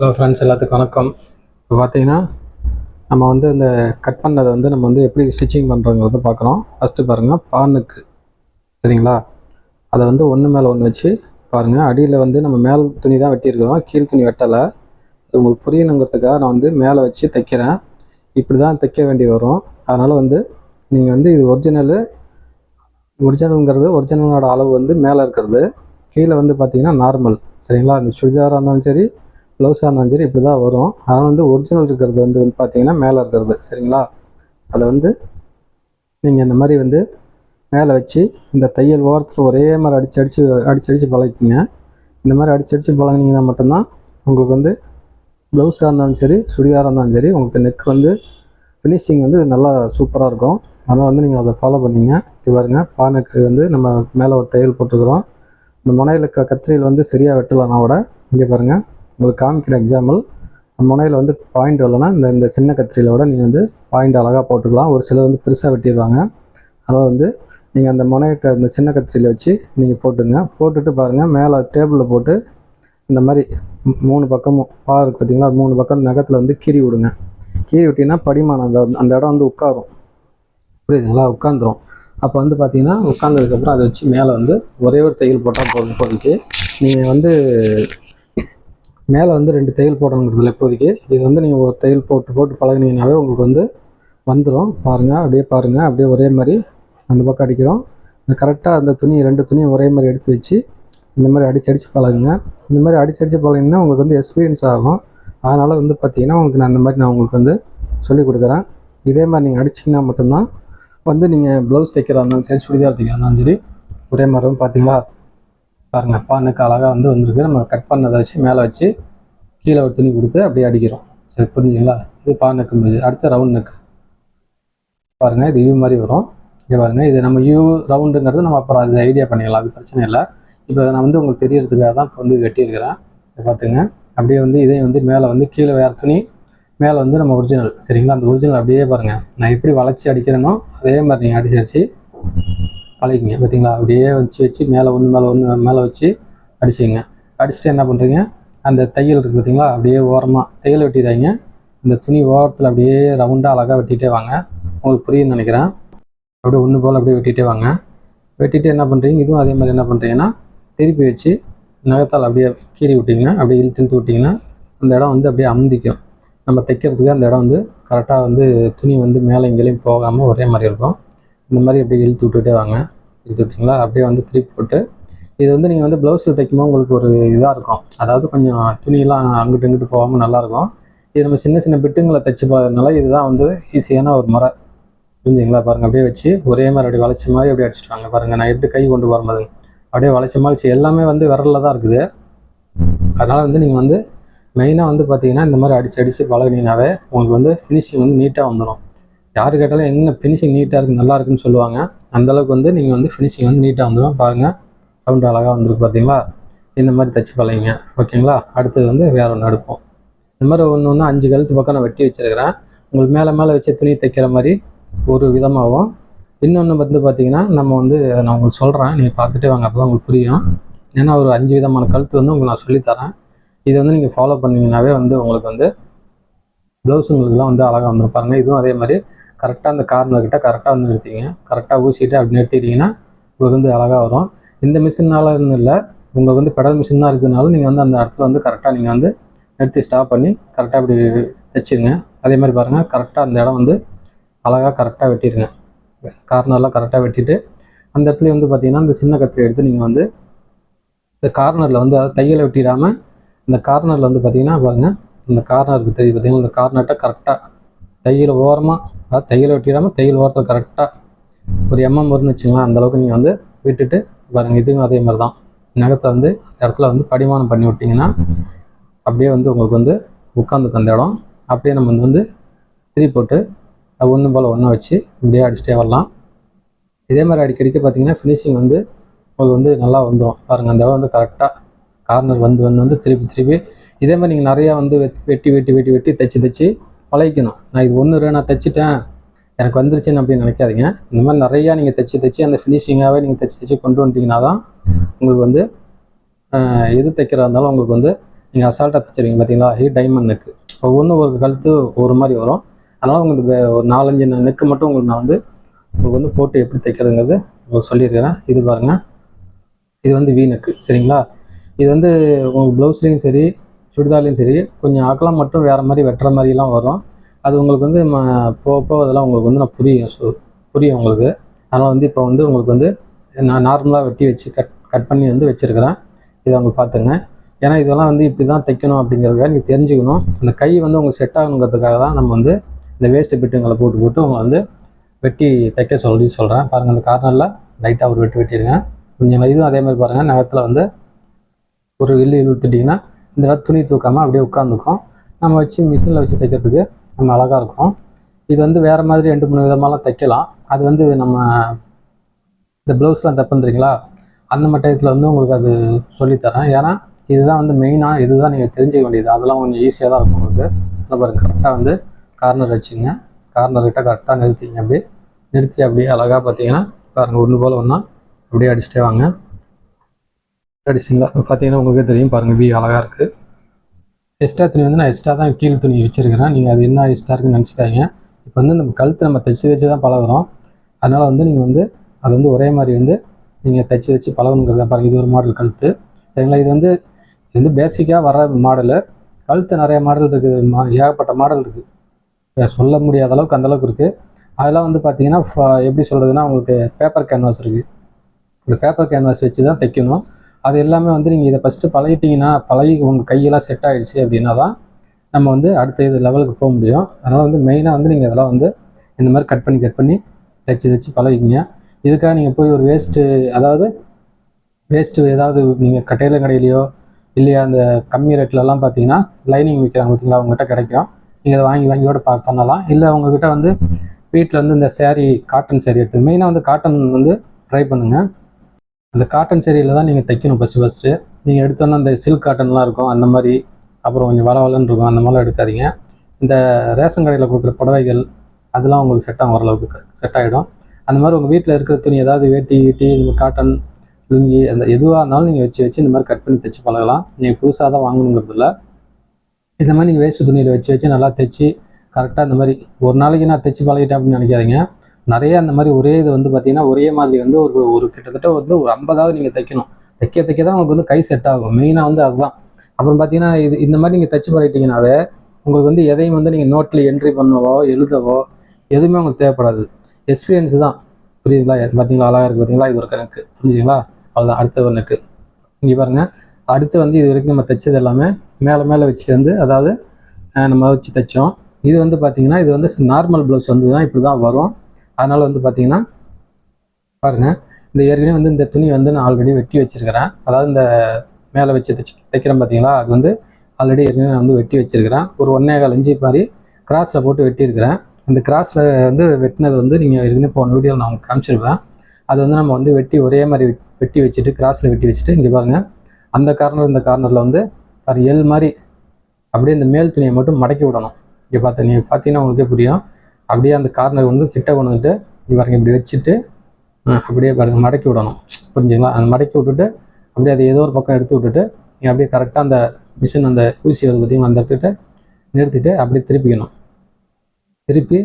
Hello friends எல்லாத்துக்கும் வணக்கம். இப்போ பார்த்தீங்கன்னா நம்ம வந்து இந்த கட் பண்ணதை வந்து நம்ம வந்து எப்படி ஸ்டிச்சிங் பண்ணுறோங்கிறத பார்க்குறோம். ஃபஸ்ட்டு பாருங்கள் பானுக்கு. சரிங்களா? அதை வந்து ஒன்று மேலே ஒன்று வச்சு பாருங்கள் அடியில் வந்து நம்ம மேல் துணி தான் வெட்டியிருக்கிறோம். கீழ் துணி வெட்டலை. அது உங்களுக்கு புரியணுங்கிறதுக்காக நான் வந்து மேலே வச்சு தைக்கிறேன். இப்படி தான் தைக்க வேண்டி வரும். அதனால் வந்து நீங்கள் வந்து இது ஒரிஜினலு ஒரிஜினலுங்கிறது ஒரிஜினலோட அளவு வந்து மேலே இருக்கிறது. கீழே வந்து பார்த்தீங்கன்னா நார்மல் சரிங்களா? இந்த சுடிதாராக இருந்தாலும் சரி ப்ளவுஸாக இருந்தாலும் சரி இப்படி தான் வரும். அதனால் வந்து ஒரிஜினல் இருக்கிறது வந்து வந்து பார்த்தீங்கன்னா மேலே இருக்கிறது சரிங்களா? அதை வந்து நீங்கள் இந்த மாதிரி வந்து மேலே வச்சு இந்த தையல் ஓரத்தில் ஒரே மாதிரி அடிச்சு அடித்து அடிச்சு அடிச்சு பழகிப்பீங்க இந்த மாதிரி அடிச்சு அடித்து பழகினீங்கன்னா மட்டும்தான் உங்களுக்கு வந்து ப்ளவுஸாக இருந்தாலும் சரி சுடிதாராக இருந்தாலும் சரி உங்களுக்கு நெக் வந்து ஃபினிஷிங் வந்து நல்லா சூப்பராக இருக்கும். அதனால் வந்து நீங்கள் அதை ஃபாலோ பண்ணிங்க. இப்படி பாருங்கள் பானுக்கு வந்து நம்ம மேலே ஒரு தையல் போட்டிருக்கிறோம். இந்த முனையில் க கத்திரியில் வந்து சரியாக வெட்டலைன்னா கூட இங்கே பாருங்கள் உங்களுக்கு காமிக்கிற எக்ஸாம்பிள் முனையில் வந்து பாயிண்ட் வரலன்னா இந்த இந்த சின்ன கத்திரியில் விட நீங்கள் வந்து பாயிண்ட் அழகாக போட்டுக்கலாம். ஒரு சிலர் வந்து பெருசாக வெட்டிடுவாங்க. அதனால் வந்து நீங்கள் அந்த முனையை க இந்த சின்ன கத்திரியில் வச்சு நீங்கள் போட்டுங்க. போட்டுட்டு பாருங்கள் மேலே டேபிளில் போட்டு இந்த மாதிரி மூணு பக்கமும் பா இருக்கு பார்த்தீங்களா அது மூணு பக்கம் நகத்தில் வந்து கீறி விடுங்க. கீறி விட்டிங்கன்னா படிமானம் அந்த அந்த இடம் வந்து உட்காரும். புரியுதுங்களா உட்காந்துரும் அப்போ வந்து பார்த்தீங்கன்னா உட்காந்ததுக்கப்புறம் அதை வச்சு மேலே வந்து ஒரே ஒரு தையல் போட்டால் போதும். இப்போதைக்கு நீங்கள் வந்து மேலே வந்து ரெண்டு தையல் போடணுங்கிறதுல இப்போதைக்கு. இது வந்து நீங்கள் ஒரு தையல் போட்டு போட்டு பழகுனீங்கன்னாவே உங்களுக்கு வந்து வந்துடும் பாருங்கள் அப்படியே பாருங்கள் அப்படியே ஒரே மாதிரி அந்த பக்கம் அடிக்கிறோம். இந்த கரெக்டாக அந்த துணி ரெண்டு துணியும் ஒரே மாதிரி எடுத்து வச்சு இந்த மாதிரி அடிச்சு அடித்து பழகுங்க. இந்த மாதிரி அடிச்சு அடித்து பழகினீங்கன்னா உங்களுக்கு வந்து எக்ஸ்பீரியன்ஸ் ஆகும். அதனால் வந்து பார்த்தீங்கன்னா உங்களுக்கு நான் அந்த மாதிரி நான் உங்களுக்கு வந்து சொல்லிக் கொடுக்குறேன். இதே மாதிரி நீங்கள் அடிச்சிங்கன்னா மட்டும்தான் வந்து நீங்கள் ப்ளவுஸ் தைக்கிறா இருந்தாலும் சரி சுடிதார் தைக்கிறா இருந்தாலும் சரி ஒரே மாதிரி பார்த்தீங்களா பாருங்கள் பானுக்கு அழகாக வந்து வந்திருக்கு. நம்ம கட் பண்ணதை வச்சு மேலே வச்சு கீழே ஒரு துணி கொடுத்து அப்படியே அடிக்கிறோம். சரி புரிஞ்சுங்களா? இது பானுக்கு முடியுது அடுத்த ரவுண்ட் நெக்கு பாருங்கள் இது யூ மாதிரி வரும். இங்கே பாருங்கள் இது நம்ம யூ ரவுண்டுங்கிறது நம்ம அப்புறம் அது ஐடியா பண்ணிக்கலாம் அது பிரச்சனை இல்லை. இப்போ நான் வந்து உங்களுக்கு தெரியறதுக்காக தான் இப்போ வந்து கட்டியிருக்கிறேன். இதை பார்த்துங்க. அப்படியே வந்து இதே வந்து மேலே வந்து கீழே வேறு துணி மேலே வந்து நம்ம ஒரிஜினல் சரிங்களா? அந்த ஒரிஜினல் அப்படியே பாருங்கள் நான் எப்படி வளைச்சி அடிக்கிறேனோ அதே மாதிரி நீங்கள் அடிச்சு அடிச்சு பழகிங்க பார்த்தீங்களா? அப்படியே வச்சு வச்சு மேலே ஒன்று மேலே ஒன்று மேலே வச்சு அடிச்சுங்க அடிச்சுட்டு என்ன பண்ணுறீங்க அந்த தையல் இருக்குது பார்த்தீங்களா? அப்படியே ஓரமாக தையல் வெட்டிடுறாங்க இந்த துணி ஓரத்தில் அப்படியே ரவுண்டாக அழகாக வெட்டிகிட்டே வாங்க. உங்களுக்கு புரியுன்னு நினைக்கிறேன். அப்படியே ஒன்று போல் அப்படியே வெட்டிகிட்டே வாங்க. வெட்டிட்டு என்ன பண்ணுறீங்க இதுவும் அதே மாதிரி என்ன பண்ணுறீங்கன்னா திருப்பி வச்சு நகத்தால் அப்படியே கீறி விட்டிங்கன்னா அப்படியே இழுத்து இழுத்து விட்டிங்கன்னா அந்த இடம் வந்து அப்படியே அமுந்திக்கும் நம்ம தைக்கிறதுக்கு அந்த இடம் வந்து கரெக்டாக வந்து துணி வந்து மேலே எங்கேயும் போகாமல் ஒரே மாதிரி இருக்கும். இந்த மாதிரி அப்படியே இழுத்து விட்டுட்டே வாங்க. இழுத்து விட்டிங்களா அப்படியே வந்து திருப்பி போட்டு இது வந்து நீங்கள் வந்து ப்ளவுஸில் தைக்கும்போது உங்களுக்கு ஒரு இதாக இருக்கும். அதாவது கொஞ்சம் துணியெல்லாம் அங்கிட்டு இங்கிட்டு போகாமல் நல்லாயிருக்கும். இது நம்ம சின்ன சின்ன பிட்டுங்களை தைச்சு போகிறதுனால இதுதான் வந்து ஈஸியான ஒரு முறை. புரிஞ்சுங்களா? பாருங்கள் அப்படியே வச்சு ஒரே மாதிரி அப்படியே வளைச்ச மாதிரி அப்படியே அடிச்சிட்டு வாங்க. பாருங்கள் நான் எப்படி கை கொண்டு வரும்போது அப்படியே வளைச்ச மாதிரி எல்லாமே வந்து விரலில் தான் இருக்குது. அதனால் வந்து நீங்கள் வந்து மெயினாக வந்து பார்த்தீங்கன்னா இந்த மாதிரி அடிச்சு அடித்து பழகுனீங்கனாவே உங்களுக்கு வந்து ஃபினிஷிங் வந்து நீட்டாக வந்துடும் யார் கேட்டாலும் என்ன ஃபினிஷிங் நீட்டாக இருக்குது நல்லா இருக்குன்னு சொல்லுவாங்க. அந்தளவுக்கு வந்து நீங்கள் வந்து ஃபினிஷிங் வந்து நீட்டாக வந்துடும் பாருங்கள் சவுண்ட் அழகாக வந்திருக்கு பார்த்தீங்களா இந்த மாதிரி தச்சு பழகிங்க. ஓகேங்களா? அடுத்தது வந்து வேற ஒன்று எடுப்போம் இந்த மாதிரி ஒன்று ஒன்று அஞ்சு கழுத்து பக்கம் நான் வெட்டி வச்சிருக்கிறேன். உங்களுக்கு மேலே மேலே வச்சு துணி தைக்கிற மாதிரி ஒரு விதமாகவும். இன்னொன்று வந்து பார்த்தீங்கன்னா நம்ம வந்து அதை நான் உங்களுக்கு சொல்கிறேன் நீங்கள் பார்த்துட்டே வாங்க அப்போ தான் உங்களுக்கு புரியும். ஏன்னா ஒரு அஞ்சு விதமான கழுத்து வந்து உங்களுக்கு நான் சொல்லித்தரேன். இதை வந்து நீங்கள் ஃபாலோ பண்ணிங்கனாவே வந்து உங்களுக்கு வந்து ப்ளவுஸுங்களுக்குலாம் வந்து அழகாக வந்துடும் பாருங்கள் இதுவும் அதே மாதிரி கரெக்டாக அந்த கார்னர்கிட்ட கரெக்டாக வந்து நிறுத்திக்கிங்க கரெக்டாக ஊசிட்டு அப்படி நிறுத்திட்டீங்கன்னா உங்களுக்கு வந்து அழகாக வரும். இந்த மிஷினால இல்லை. உங்களுக்கு வந்து பெடல் மிஷின் தான் இருக்கிறதுனால நீங்கள் வந்து அந்த இடத்துல வந்து கரெக்டாக நீங்கள் வந்து நிறுத்தி ஸ்டாப் பண்ணி கரெக்டாக இப்படி தைச்சிருங்க. அதே மாதிரி பாருங்கள் கரெக்டாக அந்த இடம் வந்து அழகாக கரெக்டாக வெட்டிடுங்க கார்னர்லாம் கரெக்டாக வெட்டிட்டு அந்த இடத்துல வந்து பார்த்தீங்கன்னா இந்த சின்ன கத்திரி எடுத்து நீங்கள் வந்து இந்த கார்னரில் வந்து அதாவது தையலை வெட்டிடாமல் இந்த கார்னரில் வந்து பார்த்தீங்கன்னா பாருங்கள் இந்த கார்னருக்கு தெரியுது பார்த்தீங்கன்னா இந்த கார்னர்கிட்ட கரெக்டாக தையல் ஓரமாக அதாவது தையலை வெட்டிடாமல் தையல் ஓரத்தில் கரெக்டாக ஒரு எம்எம் வரும்னு வச்சுங்களேன் அந்தளவுக்கு நீங்கள் வந்து விட்டுட்டு பாருங்கள் இதுவும் அதே மாதிரி தான் நகத்தை வந்து அந்த இடத்துல வந்து படிமானம் பண்ணி விட்டிங்கன்னா அப்படியே வந்து உங்களுக்கு வந்து உட்காந்துக்கு அந்த இடம். அப்படியே நம்ம வந்து திரி போட்டு அது ஒன்று போல் ஒன்றா வச்சு இப்படியே அடிச்சுட்டே வரலாம். இதே மாதிரி அடிக்கடிக்க பார்த்தீங்கன்னா ஃபினிஷிங் வந்து உங்களுக்கு வந்து நல்லா வந்துடும் பாருங்கள் அந்த இடம் வந்து கரெக்டாக கார்னர் வந்து வந்து வந்து திருப்பி திருப்பி. இதே மாதிரி நீங்கள் நிறையா வந்து வெட்டி வெட்டி வெட்டி வெட்டி தைச்சி தைச்சி பழகிக்கணும். நான் இது ஒன்று நான் தைச்சிட்டேன். எனக்கு வந்துருச்சுன்னு அப்படின்னு நினைக்காதீங்க. இந்த மாதிரி நிறையா நீங்கள் தைச்சி தைச்சி அந்த ஃபினிஷிங்காகவே நீங்கள் தைச்சி தைச்சி கொண்டு வந்துட்டீங்கன்னா தான் உங்களுக்கு வந்து எது தைக்கிறதா இருந்தாலும் உங்களுக்கு வந்து நீங்கள் அசால்ட்டாக தைச்சிருக்கீங்க பார்த்தீங்களா ஹீ டைமண்ட் நெக்கு ஒவ்வொன்றும் ஒரு கழுத்து ஒரு மாதிரி வரும். அதனால் உங்களுக்கு ஒரு நாலஞ்சு நெக்கு மட்டும் உங்களுக்கு நான் வந்து உங்களுக்கு வந்து போட்டு எப்படி தைக்கிறதுங்கிறது உங்களுக்கு சொல்லியிருக்கிறேன். இது பாருங்கள் இது வந்து வீ நெக்கு சரிங்களா? இது வந்து உங்களுக்கு ப்ளவுஸ்லேயும் சரி சுடிதார்லேயும் சரி கொஞ்சம் அகலம் மட்டும் வேறு மாதிரி வெட்டுற மாதிரிலாம் வரும். அது உங்களுக்கு வந்து ம போக போக அதெல்லாம் உங்களுக்கு வந்து நான் புரியும். ஸோ புரியும் உங்களுக்கு. அதனால் வந்து இப்போ வந்து உங்களுக்கு வந்து நான் நார்மலாக வெட்டி வச்சு கட் கட் பண்ணி வந்து வச்சுருக்கிறேன். இதை அவங்க பார்த்துங்க ஏன்னா இதெல்லாம் வந்து இப்படி தான் தைக்கணும் அப்படிங்கிறதுக்காக நீங்கள் தெரிஞ்சுக்கணும். அந்த கை வந்து உங்களுக்கு செட் ஆகணுங்கிறதுக்காக தான் நம்ம வந்து இந்த வேஸ்ட்டு பிட்டுங்களை போட்டு போட்டு உங்களை வந்து வெட்டி தைக்க சொல்லி சொல்கிறேன் பாருங்கள் அந்த கார்னரில் லைட்டாக ஒரு வெட்டு வெட்டிடுங்க கொஞ்சம் இதுவும் அதே மாதிரி பாருங்கள் நகத்தில் வந்து ஒரு வில்லு இழுத்துட்டிங்கன்னா இந்த இடத்துல துணி தூக்காமல் அப்படியே உட்காந்துக்கும் நம்ம வச்சு மிஷினில் வச்சு தைக்கிறதுக்கு நம்ம அழகாக இருக்கும். இது வந்து வேறு மாதிரி ரெண்டு மூணு விதமாலாம் தைக்கலாம். அது வந்து நம்ம இந்த ப்ளவுஸ்லாம் தைப்பந்துறீங்களா அந்த மட்டயத்தில் வந்து உங்களுக்கு அது சொல்லித்தரேன். ஏன்னா இதுதான் வந்து மெயினாக இதுதான் நீங்கள் தெரிஞ்சுக்க வேண்டியது. அதெல்லாம் கொஞ்சம் ஈஸியாக தான் இருக்கும் உங்களுக்கு. நல்லா பாருங்கள் கரெக்டாக வந்து கார்னர் வச்சுங்க. கார்னர் கிட்ட கரெக்டாக நிறுத்திங்க அப்படியே. நிறுத்தி அப்படியே அழகாக பார்த்தீங்கன்னா பாருங்கள் ஒன்று போல் ஒன்றா அப்படியே அடிச்சுட்டே வாங்க. அடிச்சிங்களா பார்த்தீங்கன்னா உங்களுக்கே தெரியும் பாருங்கள் வி அழகாக இருக்குது எக்ஸ்ட்ரா துணி வந்து நான் எக்ஸ்ட்ரா தான் கீழ் துணி வச்சுருக்கிறேன். நீங்கள் அது என்ன எக்ஸ்ட்ரா இருக்குன்னு நினச்சிக்காதீங்க. இப்போ வந்து நம்ம கழுத்து நம்ம தைச்சி தைச்சி தான் பழகுறோம். அதனால் வந்து நீங்கள் வந்து அது வந்து ஒரே மாதிரி வந்து நீங்கள் தைச்சி தைச்சி பழகணுங்கிறத பாருங்கள் இது ஒரு மாடல் கழுத்து. சரிங்களா? இது வந்து இது வந்து பேசிக்காக வர மாடலு கழுத்து நிறைய மாடல் இருக்குது. மா ஏகப்பட்ட மாடல் இருக்குது சொல்ல முடியாத அளவுக்கு அந்தளவுக்கு இருக்குது அதெல்லாம் வந்து பார்த்தீங்கன்னா ஃப- எப்படி சொல்கிறதுனா உங்களுக்கு பேப்பர் கேன்வாஸ் இருக்குது இந்த பேப்பர் கேன்வாஸ் வச்சு தான் தைக்கணும். அது எல்லாமே வந்து நீங்கள் இதை ஃபஸ்ட்டு பழகிட்டீங்கன்னா பழகி உங்கள் கையெல்லாம் செட் ஆகிடுச்சு அப்படின்னா தான் நம்ம வந்து அடுத்த இது லெவலுக்கு போக முடியும். அதனால் வந்து மெயினாக வந்து நீங்கள் இதெல்லாம் வந்து இந்த மாதிரி கட் பண்ணி கட் பண்ணி தைச்சி தைச்சி பழகிக்கிங்க. இதுக்காக நீங்கள் போய் ஒரு வேஸ்ட்டு அதாவது வேஸ்ட்டு ஏதாவது நீங்கள் கட்டையில கடையிலையோ இல்லையா அந்த கம்மி ரேட்லலாம் பார்த்தீங்கன்னா லைனிங் விற்கிறாங்க பார்த்தீங்களா அவங்ககிட்ட கிடைக்கும். நீங்கள் அதை வாங்கி வாங்கியோட பா பண்ணலாம். இல்லை அவங்கக்கிட்ட வந்து வீட்டில் வந்து இந்த சேரீ காட்டன் சேரீ எடுத்து மெயினாக வந்து காட்டன் வந்து ட்ரை பண்ணுங்கள் அந்த காட்டன் சேரீயில் தான் நீங்கள் தைக்கணும் ஃபஸ்ட்டு ஃபஸ்ட்டு நீங்கள் எடுத்தோன்னே அந்த சில்க் காட்டன்லாம் இருக்கும் அந்த மாதிரி. அப்புறம் கொஞ்சம் வள வளன்னு இருக்கும் அந்த மாதிரிலாம் எடுக்காதீங்க. இந்த ரேஷன் கடையில் கொடுக்குற புடவைகள் அதெல்லாம் உங்களுக்கு செட் ஆகும் ஓரளவுக்கு செட் ஆகிடும் அந்த மாதிரி உங்கள் வீட்டில் இருக்கிற துணி ஏதாவது வேட்டி ஈட்டி இந்த மாதிரி காட்டன் லுங்கி அந்த எதுவாக இருந்தாலும் நீங்கள் வச்சு வச்சு இந்த மாதிரி கட் பண்ணி தைச்சு பழகலாம். நீங்கள் புதுசாக தான் வாங்கணுங்கிறது இல்லை. இந்த மாதிரி நீங்கள் வேஸ்ட் துணியில் வச்சு வச்சு நல்லா தைச்சி கரெக்டாக இந்த மாதிரி ஒரு நாளைக்கு நான் தைச்சி பழகிட்டேன் அப்படின்னு நினைக்காதீங்க. நிறைய அந்த மாதிரி ஒரே இது வந்து பார்த்தீங்கன்னா ஒரே மாதிரி வந்து ஒரு ஒரு கிட்டத்தட்ட வந்து ஒரு ஐம்பதாவது நீங்கள் தைக்கணும். தைக்க தைக்க தான் உங்களுக்கு வந்து கை செட் ஆகும். மெயினாக வந்து அதுதான். அப்புறம் பார்த்தீங்கன்னா இது இந்த மாதிரி நீங்கள் தைச்சி பழகிட்டீங்கனாவே உங்களுக்கு வந்து எதையும் வந்து நீங்கள் நோட்டில் என்ட்ரி பண்ணவோ எழுதவோ எதுவுமே உங்களுக்கு தேவைப்படாது. எக்ஸ்பீரியன்ஸ் தான். புரியுதுங்களா? பார்த்தீங்களா அழகாக இருக்குது பார்த்தீங்களா இது ஒரு கணக்கு. புரிஞ்சுங்களா அவ்வளோதான் அடுத்த ஒன்றுக்கு இங்கே பாருங்கள் அடுத்து வந்து இது வரைக்கும் நம்ம தைச்சது எல்லாமே மேலே மேலே வச்சு வந்து அதாவது நம்ம வச்சு தைச்சோம். இது வந்து பார்த்திங்கன்னா இது வந்து நார்மல் ப்ளவுஸ் வந்து தான் இப்படி தான் வரும். அதனால் வந்து பார்த்தீங்கன்னா பாருங்கள் இந்த ஏற்கனவே வந்து இந்த துணி வந்து நான் ஆல்ரெடி வெட்டி வச்சிருக்கிறேன். அதாவது இந்த மேலே வச்சு தைச்சி தைக்கிறேன் பார்த்தீங்களா அது வந்து ஆல்ரெடி ஏற்கனவே நான் வந்து வெட்டி வச்சிருக்கிறேன். ஒரு ஒன்றே கால் இஞ்சி மாதிரி கிராஸில் போட்டு வெட்டியிருக்கிறேன். அந்த கிராஸில் வந்து வெட்டினது வந்து நீங்கள் ஏற்கனவே போன வீடியோவில் நான் உங்களுக்கு காமிச்சிருப்பேன். அது வந்து நம்ம வந்து வெட்டி ஒரே மாதிரி வெட்டி வச்சுட்டு கிராஸில் வெட்டி வச்சுட்டு இங்கே பாருங்கள் அந்த கார்னர் இந்த கார்னரில் வந்து பாரு எல் மாதிரி அப்படியே இந்த மேல் துணியை மட்டும் மடக்கி விடணும். இங்கே பார்த்து நீங்கள் பார்த்தீங்கன்னா உங்களுக்கே புரியும். அப்படியே அந்த கார்னர் வந்து கிட்ட கொண்டு வந்துட்டு இப்படி பாருங்க இப்படி வச்சுட்டு அப்படியே பாருங்க மடக்கி விடணும். புரிஞ்சுங்களா? அந்த மடக்கி விட்டுட்டு அப்படியே அதை ஏதோ ஒரு பக்கம் எடுத்து விட்டுட்டு நீங்கள் அப்படியே கரெக்டாக அந்த மிஷின் அந்த ஊசி வருது பார்த்தீங்களா அந்த இடத்துக்கிட்ட நிறுத்திட்டு அப்படியே திருப்பிக்கணும். திருப்பி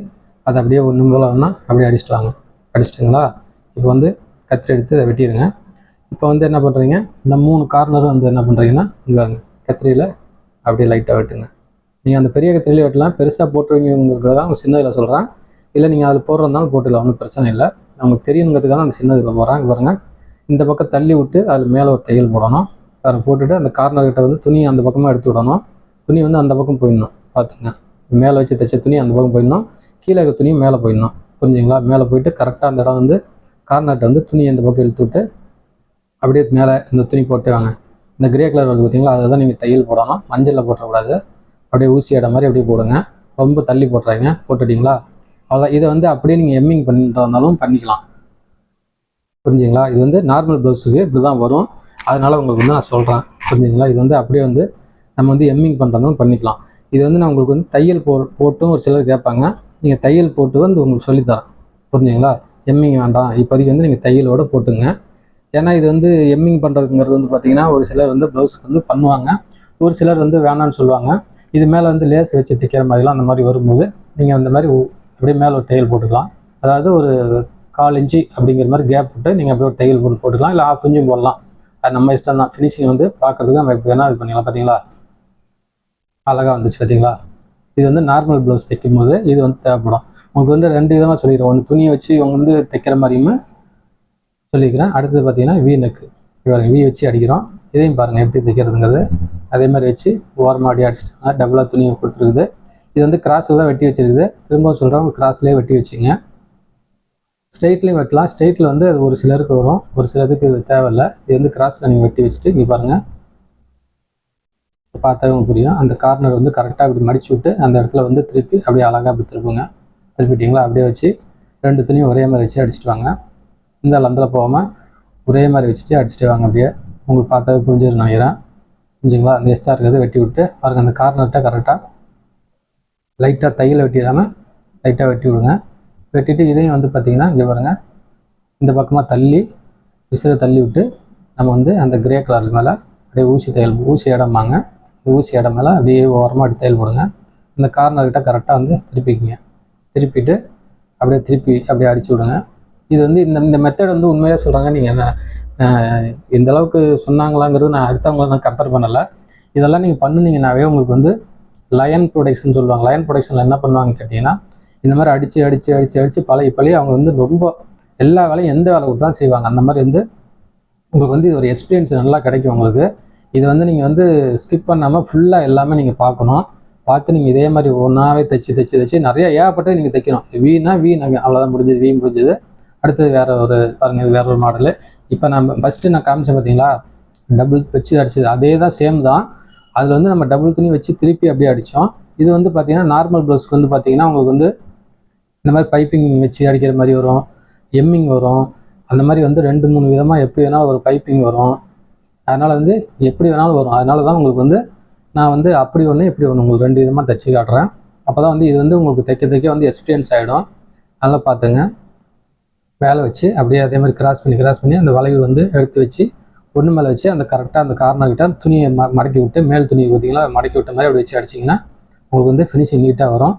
அதை அப்படியே ஒன்று போல அப்படியே அடிச்சுட்டு வாங்க. அடிச்சிட்டிங்களா? இப்போ வந்து கத்திரி எடுத்து அதை வெட்டிடுங்க. இப்போ வந்து என்ன பண்ணுறீங்க இந்த மூணு கார்னரும் வந்து என்ன பண்ணுறீங்கன்னா இங்கே கத்திரியில் அப்படியே லைட்டாக வெட்டுங்க. நீங்கள் அந்த பெரிய கத்திரிலே வெட்டலாம். பெருசாக போட்டுருவீங்கிறதுக்காக அவங்க சின்னதில் சொல்கிறேன் இல்லை நீங்கள் அதில் போடுறதுனாலும் போட்டுக்கலாம். ஒன்றும் பிரச்சனை இல்லை. நமக்கு தெரியணுங்கிறதுக்காக அந்த சின்னதில் போகிறேன் பாருங்கள் பாருங்க. இந்த பக்கம் தள்ளி விட்டு அதில் மேலே ஒரு தையல் போடணும். அதை போட்டுட்டு அந்த கார்னர்கிட்ட வந்து துணியை அந்த பக்கமாக எடுத்து விடணும். துணி வந்து அந்த பக்கம் போயிடணும். பார்த்துங்க மேலே வச்சு தைச்ச துணி அந்த பக்கம் போயிடணும். கீழே இருக்க துணியும் மேலே போயிடணும். புரிஞ்சுங்களா? மேலே போயிட்டு கரெக்டாக அந்த இடம் வந்து கார்னர்கிட்ட வந்து துணி இந்த பக்கம் இழுத்து விட்டு அப்படியே மேலே இந்த துணி போட்டு வாங்க இந்த கிரே கலர் வருது பார்த்தீங்களா அதை தான் நீங்கள் தையல் போடணும். மஞ்சளில் போட்டக்கூடாது அப்படியே ஊசி இடம் மாதிரி அப்படியே போடுங்க. ரொம்ப தள்ளி போட்டுறாங்க போட்டுட்டிங்களா? அவ்வளோதான் இதை வந்து அப்படியே நீங்கள் எம்மிங் பண்ணுறதுனாலும் பண்ணிக்கலாம். புரிஞ்சுங்களா? இது வந்து நார்மல் ப்ளவுஸுக்கு இப்படி தான் வரும். அதனால் உங்களுக்கு வந்து நான் சொல்கிறேன் புரிஞ்சுங்களா? இது வந்து அப்படியே வந்து நம்ம வந்து எம்மிங் பண்ணுறதுனாலும் பண்ணிக்கலாம். இது வந்து நான் உங்களுக்கு வந்து தையல் போ போட்டும் ஒரு சிலர் கேட்பாங்க. நீங்கள் தையல் போட்டு வந்து உங்களுக்கு சொல்லித்தரேன் புரிஞ்சுங்களா? எம்மிங் வேண்டாம். இப்போதைக்கு வந்து நீங்கள் தையலோடு போட்டுங்க. ஏன்னா இது வந்து எம்மிங் பண்ணுறதுங்கிறது வந்து பார்த்தீங்கன்னா ஒரு சிலர் வந்து ப்ளவுஸுக்கு வந்து பண்ணுவாங்க. ஒரு சிலர் வந்து வேணான்னு சொல்லுவாங்க. இது மேலே வந்து லேஸ் வச்சு தைக்கிற மாதிரிலாம் அந்த மாதிரி வரும்போது நீங்கள் அந்த மாதிரி அப்படியே மேலே ஒரு தையல் போட்டுக்கலாம். அதாவது ஒரு கால் இன்ச்சு அப்படிங்கிற மாதிரி கேப் போட்டு நீங்கள் அப்படியே ஒரு தையல் போட்டு போட்டுக்கலாம். இல்லை ஆஃப் இன்ச்சும் போடலாம். அது நம்ம இஷ்டம் தான். ஃபினிஷிங் வந்து பார்க்குறதுக்கு நம்ம எப்படி வேணால் இது பண்ணிக்கலாம் பார்த்தீங்களா அழகாக வந்துச்சு பார்த்தீங்களா இது வந்து நார்மல் ப்ளவுஸ் தைக்கும் போது இது வந்து தேவைப்படும். உங்களுக்கு வந்து ரெண்டு விதமாக சொல்லிடுறேன். ஒன்று துணியை வச்சு இவங்க வந்து தைக்கிற மாதிரியுமே சொல்லிக்கிறேன். அடுத்தது பார்த்தீங்கன்னா வி நெக்கு வி வச்சு அடிக்கிறோம். இதையும் பாருங்கள் எப்படி தைக்கிறதுங்கிறது. அதே மாதிரி வச்சு ஓரமாக அடி அடிச்சிட்டாங்க. டபுளாக துணியை கொடுத்துருக்குது. இது வந்து கிராஸில் தான் வெட்டி வச்சிருக்குது. திரும்பவும் சொல்கிறேன் கிராஸ்லேயே வெட்டி வச்சுங்க ஸ்ட்ரெயிட்லேயும் வெட்டலாம். ஸ்ட்ரெயிட்டில் வந்து அது ஒரு சிலருக்கு வரும். ஒரு சிலருக்கு தேவையில்ல. இது வந்து கிராஸில் நீங்கள் வெட்டி வச்சுட்டு இங்கே பாருங்கள் பார்த்தாவே உங்களுக்கு புரியும். அந்த கார்னர் வந்து கரெக்டாக இப்படி மடிச்சு விட்டு அந்த இடத்துல வந்து திருப்பி அப்படியே அழகாக அப்படி திருப்புங்க. திருப்பிட்டிங்களா? அப்படியே வச்சு ரெண்டு துணியும் ஒரே மாதிரி வச்சு அடிச்சிட்டு வாங்க. இந்த லந்தில் போகாமல் ஒரே மாதிரி வச்சுட்டு அடிச்சிட்டு வாங்க அப்படியே. உங்களுக்கு பார்த்தாவே புரிஞ்சிடும் நினைக்கிறேன். புரிஞ்சுங்களா? அந்த எக்ஸ்ட்ரா இருக்கிறத வெட்டி விட்டு பாருங்க அந்த கார்னர்கிட்ட கரெக்டாக லைட்டாக தையில் வெட்டிடாமல் லைட்டாக வெட்டி விடுங்க. வெட்டிட்டு இதையும் வந்து பார்த்திங்கன்னா இங்கே பாருங்கள் இந்த பக்கமாக தள்ளி விசிற தள்ளி விட்டு நம்ம வந்து அந்த கிரே கலர் மேலே அப்படியே ஊசி தையல் ஊசி இடம்பாங்க இந்த ஊசி இடம் மேலே அப்படியே ஓரமாக அப்படி தையல் போடுங்க. இந்த கார்னர்கிட்ட கரெக்டாக வந்து திருப்பிக்கிங்க. திருப்பிட்டு அப்படியே திருப்பி அப்படியே அடிச்சு விடுங்க. இது வந்து இந்த இந்த மெத்தட் வந்து உண்மையாக சொல்கிறாங்க நீங்கள் இந்த அளவுக்கு சொன்னாங்களாங்கிறது நான் அடுத்தவங்கள நான் கம்பேர் பண்ணலை. இதெல்லாம் நீங்கள் பண்ணுனீங்கன்னாவே உங்களுக்கு வந்து லயன் ப்ரொடக்ஷன் சொல்லுவாங்க. லயன் ப்ரொடக்ஷனில் என்ன பண்ணுவாங்கன்னு கேட்டிங்கன்னா இந்த மாதிரி அடித்து அடித்து அடித்து அடித்து பழைய பழைய அவங்க வந்து ரொம்ப எல்லா வேலையும் எந்த வேலை தான் செய்வாங்க. அந்த மாதிரி வந்து உங்களுக்கு வந்து இது ஒரு எக்ஸ்பீரியன்ஸ் நல்லா கிடைக்கும் உங்களுக்கு. இது வந்து நீங்கள் வந்து ஸ்கிப் பண்ணாமல் ஃபுல்லாக எல்லாமே நீங்கள் பார்க்கணும். பார்த்து நீங்கள் இதே மாதிரி ஒன்றாவே தைச்சி தைச்சி தைச்சி நிறைய ஏகப்பட்டது நீங்கள் தைக்கணும். வீணா வீ நாங்கள் அவ்வளோதான் முடிஞ்சது வீ முடிஞ்சது. அடுத்தது வேற ஒரு பாருங்க இது வேற ஒரு மாடலு இப்போ நம்ம ஃபஸ்ட்டு நான் காமிச்சேன் பார்த்தீங்களா டபுள் வச்சு அடிச்சது. அதே தான் சேம் தான். அதில் வந்து நம்ம டபுள் துணி வச்சு திருப்பி அப்படியே அடித்தோம் இது வந்து பார்த்தீங்கன்னா நார்மல் ப்ளவுஸ்க்கு வந்து பார்த்தீங்கன்னா உங்களுக்கு வந்து இந்த மாதிரி பைப்பிங் வச்சு அடிக்கிற மாதிரி வரும். எம்மிங் வரும். அந்த மாதிரி வந்து ரெண்டு மூணு விதமாக எப்படி வேணாலும் ஒரு பைப்பிங் வரும். அதனால் வந்து எப்படி வேணாலும் வரும். அதனால தான் உங்களுக்கு வந்து நான் வந்து அப்படி ஒன்று இப்படி ஒன்று உங்களுக்கு ரெண்டு விதமாக தைச்சி காட்டுறேன். அப்போ தான் வந்து இது வந்து உங்களுக்கு தைக்க தைக்க வந்து எக்ஸ்பீரியன்ஸ் ஆகிடும் நல்லா பார்த்துங்க மேலே வச்சு அப்படியே அதே மாதிரி கிராஸ் பண்ணி கிராஸ் பண்ணி அந்த வளைவு வந்து எடுத்து வச்சு ஒன்று மேலே வச்சு அந்த கரெக்டாக அந்த கார்னர்கிட்ட துணியை ம மடக்கி விட்டு மேல் துணி பார்த்தீங்களா? மடக்கி விட்ட மாதிரி அப்படி வச்சு அடிச்சிங்கன்னா உங்களுக்கு வந்து ஃபினிஷிங் நீட்டாக வரும்.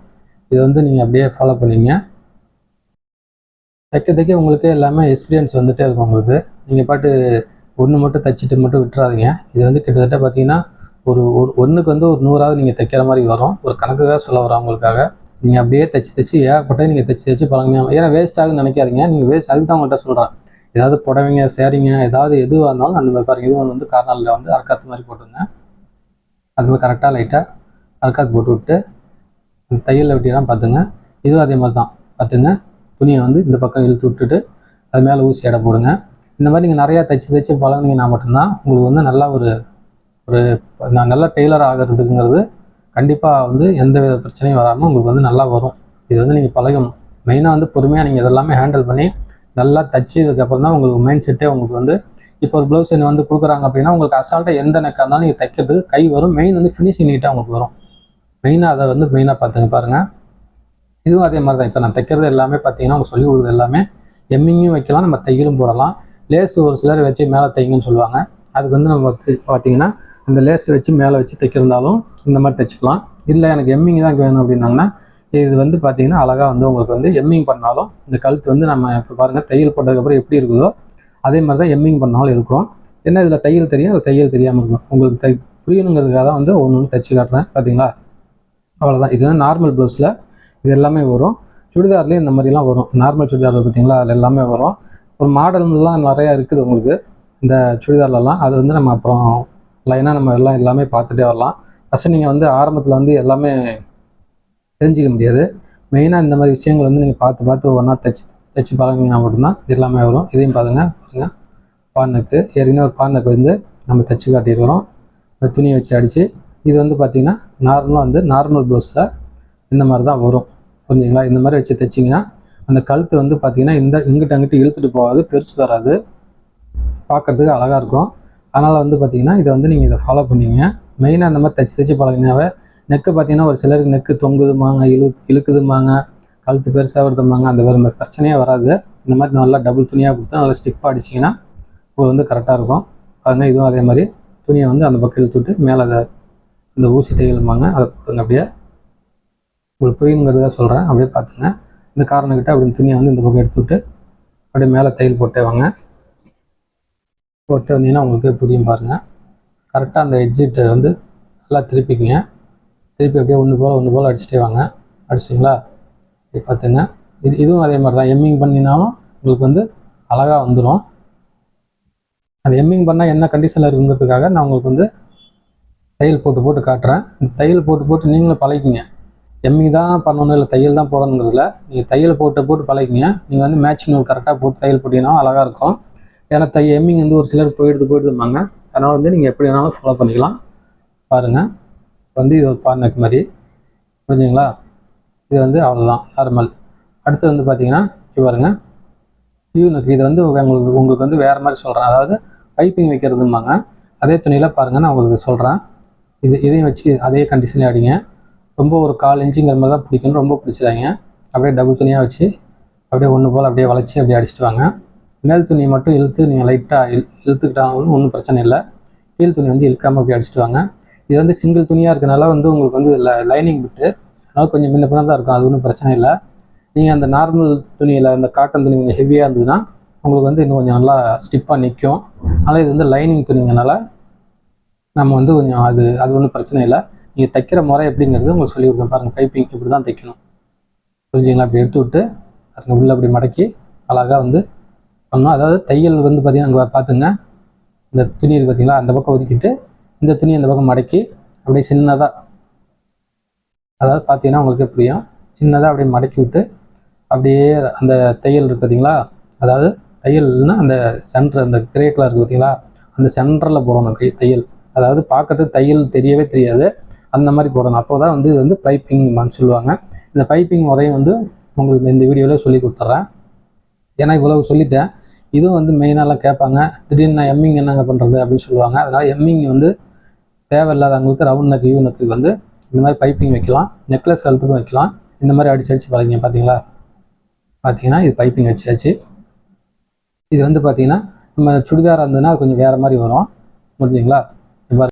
இதை வந்து நீங்கள் அப்படியே ஃபாலோ பண்ணுவீங்க. தைக்க தைக்க உங்களுக்கு எல்லாமே எக்ஸ்பீரியன்ஸ் வந்துகிட்டே இருக்கும் உங்களுக்கு. நீங்கள் பாட்டு ஒன்று மட்டும் தைச்சிட்டு மட்டும் விட்டுறாதீங்க. இது வந்து கிட்டத்தட்ட பார்த்தீங்கன்னா ஒரு ஒரு ஒன்றுக்கு வந்து ஒரு நூறாவது நீங்கள் தைக்கிற மாதிரி வரும். ஒரு கணக்குக்காக சொல்ல வரும் உங்களுக்காக. நீங்கள் அப்படியே தச்சு தச்சு ஏகப்பட்ட நீங்கள் தைச்சி தைச்சி பழகுங்க ஏன்னா வேஸ்ட் ஆகுன்னு நினைக்காதீங்க. நீங்கள் வேஸ்ட் அதுக்கு தான் உங்கள்கிட்ட சொல்கிறேன் ஏதாவது புடவைங்க சேரீங்க ஏதாவது எதுவாக இருந்தாலும் அந்த மாதிரி பாருங்கள் இதுவும் வந்து கார்னரில் வந்து அரைக்காத்து மாதிரி போட்டுங்க அது மாதிரி கரெக்டாக லைட்டாக அரைக்காத்து போட்டு விட்டு அந்த தையலில் வெட்டிலாம் பார்த்துங்க. இதுவும் அதே மாதிரி தான். பார்த்துங்க. துணியை வந்து இந்த பக்கம் இழுத்து விட்டுட்டு அது மேலே ஊசி எடை போடுங்க. இந்த மாதிரி நீங்கள் நிறையா தைச்சி தைச்சி பழகுனீங்கன்னா மட்டும்தான் உங்களுக்கு வந்து நல்லா ஒரு ஒரு நல்ல டெய்லர் ஆகிறதுக்குங்கிறது கண்டிப்பாக வந்து எந்த வித பிரச்சனையும் வராமல் உங்களுக்கு வந்து நல்லா வரும். இது வந்து நீங்கள் பழகும் மெயினாக வந்து பொறுமையாக நீங்கள் இதெல்லாமே ஹேண்டில் பண்ணி நல்லா தைச்சதுக்கப்புறம் தான் உங்களுக்கு மைண்ட் செட்டே உங்களுக்கு வந்து இப்போ ஒரு ப்ளவுஸ் என்ன வந்து கொடுக்குறாங்க அப்படின்னா உங்களுக்கு அசால்ட்டாக எந்த நெக்காக இருந்தாலும் நீங்கள் தைக்கிறது கை வரும். மெயின் வந்து ஃபினிஷிங் நீட்டாக உங்களுக்கு வரும். மெயினாக அதை வந்து மெயினாக பார்த்துங்க பாருங்கள் இதுவும் அதே மாதிரி தான் இப்போ நான் தைக்கிறது எல்லாமே பார்த்தீங்கன்னா அவங்க சொல்லி கொடுக்குறது எல்லாமே எம்மிங்கும் வைக்கலாம். நம்ம தையலும் போடலாம். லேஸ் ஒரு சிலர் வச்சு மேலே தைங்கன்னு சொல்லுவாங்க. அதுக்கு வந்து நம்ம பார்த்தீங்கன்னா இந்த லேஸ் வச்சு மேலே வச்சு தைக்கிருந்தாலும் இந்த மாதிரி தைச்சிக்கலாம். இல்லை எனக்கு எம்மிங் தான் வேணும் அப்படின்னாங்கன்னா இது வந்து பார்த்தீங்கன்னா அழகாக வந்து உங்களுக்கு வந்து எம்மிங் பண்ணாலும் இந்த கழுத்து வந்து நம்ம இப்போ பாருங்கள் தையல் போட்டதுக்கப்புறம் எப்படி இருக்குதோ அதே மாதிரி தான் எம்மிங் பண்ணாலும் இருக்கும். என்ன இதில் தையல் தெரியும்? அது தையல் தெரியாமல் இருக்கும். உங்களுக்கு தை புரியணுங்கிறதுக்காக தான் வந்து ஒன்று ஒன்று தைச்சி காட்டுறேன். பார்த்தீங்களா? அவ்வளோதான் இது வந்து நார்மல் ப்ளவுஸில் இது எல்லாமே வரும். சுடிதார்லேயும் இந்த மாதிரிலாம் வரும். நார்மல் சுடிதார் பார்த்தீங்களா? அதில் எல்லாமே வரும். ஒரு மாடல்லாம் நிறையா இருக்குது உங்களுக்கு. இந்த சுடிதார்லலாம் அது வந்து நம்ம அப்புறம் லைனாக நம்ம எல்லாம் எல்லாமே பார்த்துட்டே வரலாம். ஃபஸ்ட்டு நீங்கள் வந்து ஆரம்பத்தில் வந்து எல்லாமே தெரிஞ்சிக்க முடியாது. மெயினாக இந்த மாதிரி விஷயங்கள் வந்து நீங்கள் பார்த்து பார்த்து ஒவ்வொன்றா தைச்சி தைச்சி பழகினீங்கன்னா மட்டும்தான் இது எல்லாமே வரும். இதையும் பாருங்க பாருங்க. பானுக்கு ஏற்கனவே ஒரு பானுக்கு வந்து நம்ம தைச்சி காட்டியிருக்கிறோம். இந்த துணியை வச்சு அடித்து இது வந்து பார்த்திங்கன்னா நார்மலாக வந்து நார்மல் ப்ளவுஸில் இந்த மாதிரி தான் வரும். புரிஞ்சுங்களா? இந்த மாதிரி வச்சு தைச்சிங்கன்னா அந்த கழுத்து வந்து பார்த்திங்கன்னா இந்த இங்கிட்ட அங்கிட்டு இழுத்துட்டு போகாது பெருசு வராது. பார்க்கறதுக்கு அழகாக இருக்கும். அதனால் வந்து பார்த்திங்கன்னா இதை வந்து நீங்கள் இதை ஃபாலோ பண்ணிங்க. மெயினாக அந்த மாதிரி தைச்சி தைச்சி பழகினாவே நெக்கு பார்த்தீங்கன்னா ஒரு சிலருக்கு நெக்கு தொங்குதுமாங்க இழு இழுக்குதுமாங்க கழுத்து பெருசாக வருதுமாங்க அந்த மாதிரி பிரச்சனையே வராது. இந்த மாதிரி நல்லா டபுள் துணியாக கொடுத்து நல்லா ஸ்டிப்பாக அடிச்சிங்கன்னா உங்களுக்கு வந்து கரெக்டாக இருக்கும். அதனால் இதுவும் அதே மாதிரி. துணியை வந்து அந்த பக்கம் இழுத்துட்டு மேலே அதை இந்த ஊசி தையலுமாங்க அதை போடுங்க அப்படியே. உங்களுக்கு புரியுங்கிறதா சொல்கிறேன் அப்படியே பார்த்துங்க. இந்த காரணக்கிட்ட அப்படி துணியை வந்து இந்த பக்கம் எடுத்துவிட்டு அப்படியே மேலே தையல் போட்டே வாங்க. போட்டு வந்தீங்கன்னா உங்களுக்கு புரியும் பாருங்கள் கரெக்டாக அந்த எட்ஜிட்டை வந்து நல்லா திருப்பிக்குங்க. திருப்பி அப்படியே ஒன்று போல் ஒன்று போல் அடிச்சுட்டே வாங்க. அடிச்சிட்டிங்களா? இப்படி பார்த்துங்க. இது இதுவும் அதே மாதிரி தான் எம்மிங் பண்ணினாலும் உங்களுக்கு வந்து அழகாக வந்துடும் அது எம்மிங் பண்ணால் என்ன கண்டிஷனில் இருக்குங்கிறதுக்காக நான் உங்களுக்கு வந்து தையல் போட்டு போட்டு காட்டுறேன். இந்த தையல் போட்டு போட்டு நீங்களும் பழகிக்கிங்க. எம்மிங் தான் பண்ணணும் இல்லை தையல் தான் போடணுங்கிறதுல நீங்கள் தையல் போட்டு போட்டு பழகிக்கிங்க. நீங்கள் வந்து மேட்சிங் கரெக்டாக போட்டு தையல் போட்டிங்கன்னா அழகாக இருக்கும். ஏன்னா தை எம்மிங் வந்து ஒரு சிலர் போயிடுது போயிடுதுமாங்க அதனால் வந்து நீங்கள் எப்படி வேணாலும் ஃபாலோ பண்ணிக்கலாம். பாருங்கள் வந்து இது ஒரு மாதிரி. புரிஞ்சுங்களா? இது வந்து அவ்வளோதான் நார்மல் அடுத்து வந்து பார்த்தீங்கன்னா இது பாருங்க. யூனுக்கு இது வந்து உங்களுக்கு உங்களுக்கு வந்து வேறு மாதிரி சொல்கிறேன் அதாவது பைப்பிங் வைக்கிறதுமாங்க அதே துணியில் பாருங்கள் நான் உங்களுக்கு சொல்கிறேன் இது இதையும் வச்சு அதே கண்டிஷன்லேயே அடிங்க. ரொம்ப ஒரு கால் இன்ச்சுங்கிற மாதிரி தான் பிடிக்கணும் ரொம்ப பிடிச்சிடாங்க அப்படியே டபுள் துணியாக வச்சு அப்படியே ஒன்று போல் அப்படியே வளைச்சி அப்படியே அடிச்சிட்டு வாங்க. மேல் துணியை மட்டும் இழுத்து நீங்கள் லைட்டாக இழு இழுத்துக்கிட்டாலும் ஒன்றும் பிரச்சனை இல்லை. கீழ் துணி வந்து இழுக்காமல் அப்படி அடிச்சிட்டு வாங்க. இது வந்து சிங்கிள் துணியாக இருக்கனால வந்து உங்களுக்கு வந்து லைனிங் விட்டு அதனால் கொஞ்சம் முன்ன பின்ன தான் இருக்கும். அது ஒன்றும் பிரச்சனை இல்லை. நீங்கள் அந்த நார்மல் துணியில் அந்த காட்டன் துணி கொஞ்சம் ஹெவியாக இருந்ததுன்னா உங்களுக்கு வந்து இன்னும் கொஞ்சம் நல்லா ஸ்டிப்பாக நிற்கும் ஆனால் இது வந்து லைனிங் துணிங்கனால நம்ம வந்து கொஞ்சம் அது அது ஒன்றும் பிரச்சனை இல்லை. நீங்கள் தைக்கிற முறை எப்படிங்கிறது உங்களுக்கு சொல்லி கொடுக்க பாருங்கள் பைப்பிங் இப்படி தான் தைக்கணும். புரிஞ்சுங்களா? அப்படி எடுத்து விட்டு அதுக்கு உள்ளே அப்படி மடக்கி அழகாக வந்து பண்ணணும் அதாவது தையல் வந்து பார்த்திங்கன்னா அங்கே பார்த்துங்க இந்த துணி இருக்கு பார்த்தீங்களா அந்த பக்கம் ஒதுக்கிட்டு இந்த துணி அந்த பக்கம் மடக்கி அப்படியே சின்னதாக அதாவது பார்த்தீங்கன்னா உங்களுக்கு புரியும். சின்னதாக அப்படியே மடக்கி விட்டு அப்படியே அந்த தையல் இருக்குது பார்த்திங்களா அதாவது தையல்னா அந்த சென்டர் அந்த கிரே கலர் இருக்குது பார்த்திங்களா அந்த சென்டரில் போடணும் கை தையல். அதாவது பார்க்கறதுக்கு தையல் தெரியவே தெரியாது. அந்த மாதிரி போடணும். அப்போ தான் வந்து இது வந்து பைப்பிங் சொல்லுவாங்க. இந்த பைப்பிங் முறையும் வந்து உங்களுக்கு இந்த வீடியோவில் சொல்லி கொடுத்துட்றேன் ஏன்னா இவ்வளவு சொல்லிட்டேன். இதுவும் வந்து மெயினாலாம் கேட்பாங்க. திடீர்னு நான் எம்மிங் என்னங்க பண்ணுறது அப்படின்னு சொல்லுவாங்க. அதனால் எம்மிங் வந்து தேவையில்லாதவங்களுக்கு ரவுண்ட் நெக் யூ நெக்கு வந்து இந்த மாதிரி பைப்பிங் வைக்கலாம். நெக்லஸ் கழுத்துக்கும் வைக்கலாம். இந்த மாதிரி அடிச்சு அடிச்சு பழகிங்க பார்த்தீங்களா பார்த்தீங்கன்னா இது பைப்பிங் வச்சாச்சு. இது வந்து பார்த்தீங்கன்னா நம்ம சுடிதார் இருந்ததுன்னா அது கொஞ்சம் வேறு மாதிரி வரும். புரிஞ்சுங்களா?